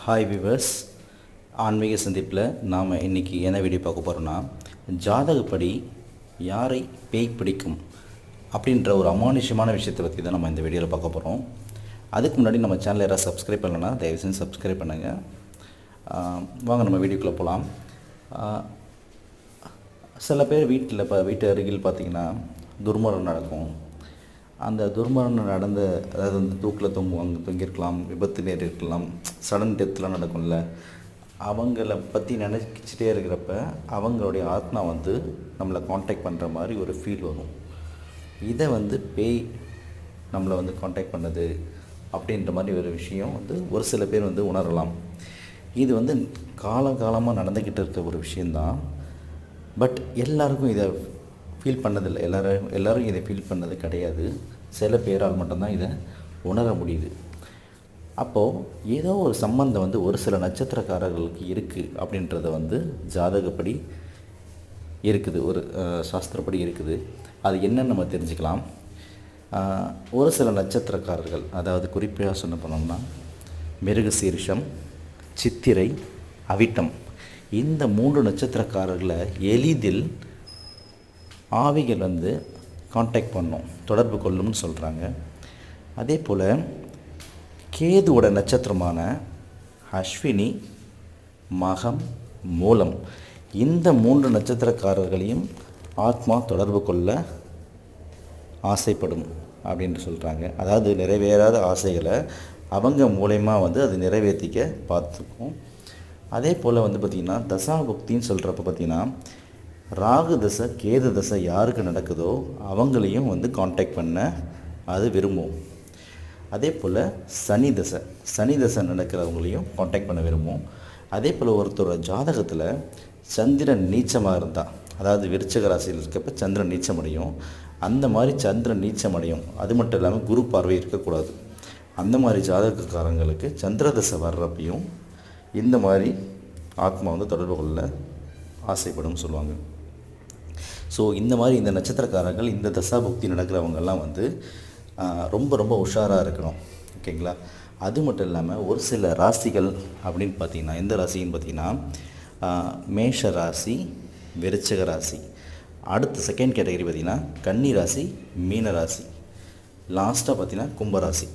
Hi viewers ஆன்மீக சந்திப்பில் நாம் இன்றைக்கி என்ன வீடியோ பார்க்க போகிறோன்னா ஜாதகப்படி யாரை பேய் பிடிக்கும் அப்படின்ற ஒரு அமானுஷ்யமான விஷயத்தை பற்றி தான் நம்ம இந்த வீடியோவில் பார்க்க போகிறோம் அதுக்கு முன்னாடி நம்ம சேனல் யாராவது சப்ஸ்கிரைப் பண்ணலன்னா தயவு செஞ்சு சப்ஸ்கிரைப் பண்ணுங்கள் வாங்க நம்ம வீடியோக்குள்ளே போகலாம் சில பேர் வீட்டில் இப்போ வீட்டு அருகில் பார்த்திங்கன்னா துர்மரம் நடக்கும். அந்த துர்மரணம் நடந்த அதாவது வந்து தூக்கில் தொங்குவாங்க தொங்கியிருக்கலாம் விபத்து நேரிருக்கலாம் சடன் டெத்லாம் நடக்கும்ல அவங்கள பற்றி நினச்சிட்டே இருக்கிறப்ப அவங்களுடைய ஆத்மா வந்து நம்மளை காண்டாக்ட் பண்ணுற மாதிரி ஒரு ஃபீல் வரும். இதை வந்து பேய் நம்மளை வந்து காண்டாக்ட் பண்ணுது அப்படின்ற மாதிரி ஒரு விஷயம் வந்து ஒரு சில பேர் வந்து உணரலாம். இது வந்து காலகாலமாக நடந்துக்கிட்டு இருக்க ஒரு விஷயந்தான் பட் எல்லாருக்கும் இதை ஃபீல் பண்ணதில்லை. எல்லாரும் எல்லோரும் இதை ஃபீல் பண்ணது கிடையாது. சில பேரால் மட்டும்தான் இதை உணர முடியுது. அப்போது ஏதோ ஒரு சம்பந்தம் வந்து ஒரு சில நட்சத்திரக்காரர்களுக்கு இருக்குது அப்படின்றத வந்து ஜாதகப்படி இருக்குது. ஒரு சாஸ்திரப்படி இருக்குது. அது என்னன்னு நம்ம தெரிஞ்சுக்கலாம். ஒரு சில நட்சத்திரக்காரர்கள் அதாவது குறிப்பாக சொன்ன போனோம்னா மிருக சீர்ஷம் சித்திரை அவிட்டம். இந்த மூன்று நட்சத்திரக்காரர்களை எளிதில் ஆவிகள் வந்து காண்டாக்ட் பண்ணும் தொடர்பு கொள்ளும்னு சொல்கிறாங்க அதே போல் கேதுவோட நட்சத்திரமான அஸ்வினி மகம் மூலம். இந்த மூன்று நட்சத்திரக்காரர்களையும் ஆத்மா தொடர்பு கொள்ள ஆசைப்படும் அப்படின்னு சொல்கிறாங்க அதாவது நிறைவேறாத ஆசைகளை அவங்க மூலயமா வந்து அது நிறைவேற்றிக்க பார்த்துக்கும். அதே போல் வந்து பார்த்திங்கன்னா தசாபுக்தின்னு சொல்கிறப்ப பார்த்திங்கன்னா ராகு தசை கேது தசை யாருக்கு நடக்குதோ அவங்களையும் வந்து காண்டாக்ட் பண்ண அது விரும்பும். அதே போல் சனி தசை சனி தசை நடக்கிறவங்களையும் காண்டாக்ட் பண்ண விரும்பும். அதே போல் ஒருத்தரோட ஜாதகத்தில் சந்திரன் நீச்சமாக இருந்தால் அதாவது விருச்சக ராசியில் இருக்கப்ப சந்திரன் நீச்சமடையும் அந்த மாதிரி சந்திரன் நீச்சமடையும் அது மட்டும் இல்லாமல் குரு பார்வை இருக்கக்கூடாது. அந்த மாதிரி ஜாதகக்காரங்களுக்கு சந்திரதசை வர்றப்பையும் இந்த மாதிரி ஆத்மா வந்து தொடர்பு கொள்ள ஆசைப்படும் சொல்லுவாங்க. ஸோ இந்த மாதிரி இந்த நட்சத்திரக்காரர்கள் இந்த தசாபக்தி நடக்கிறவங்கெல்லாம் வந்து ரொம்ப ரொம்ப உஷாராக இருக்கணும். ஓகேங்களா அது மட்டும் இல்லாமல் ஒரு சில ராசிகள் அப்படின்னு பார்த்தீங்கன்னா எந்த ராசின்னு பார்த்தீங்கன்னா மேஷ ராசி விருச்சக ராசி. அடுத்த செகண்ட் கேட்டகரி பார்த்திங்கன்னா கன்னி ராசி மீன ராசி. லாஸ்ட்டாக பார்த்தீங்கன்னா கும்பராசி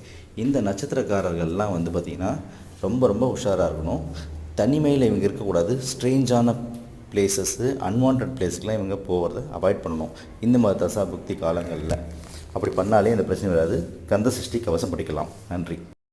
இந்த நட்சத்திரக்காரர்கள்லாம் வந்து பார்த்திங்கன்னா ரொம்ப ரொம்ப உஷாராக இருக்கணும். தனிமையில் இவங்க இருக்கக்கூடாது. ஸ்ட்ரேஞ்சான பிளேசஸ்ஸு அன்வான்ட் பிளேஸ்க்கெலாம் இவங்க போகிறத அவாய்ட் பண்ணணும். இந்த மாதிரி தசா புக்தி காலங்களில். அப்படி பண்ணாலே இந்த பிரச்சனை வராது. கந்த சஷ்டி கவசம் படிக்கலாம். நன்றி.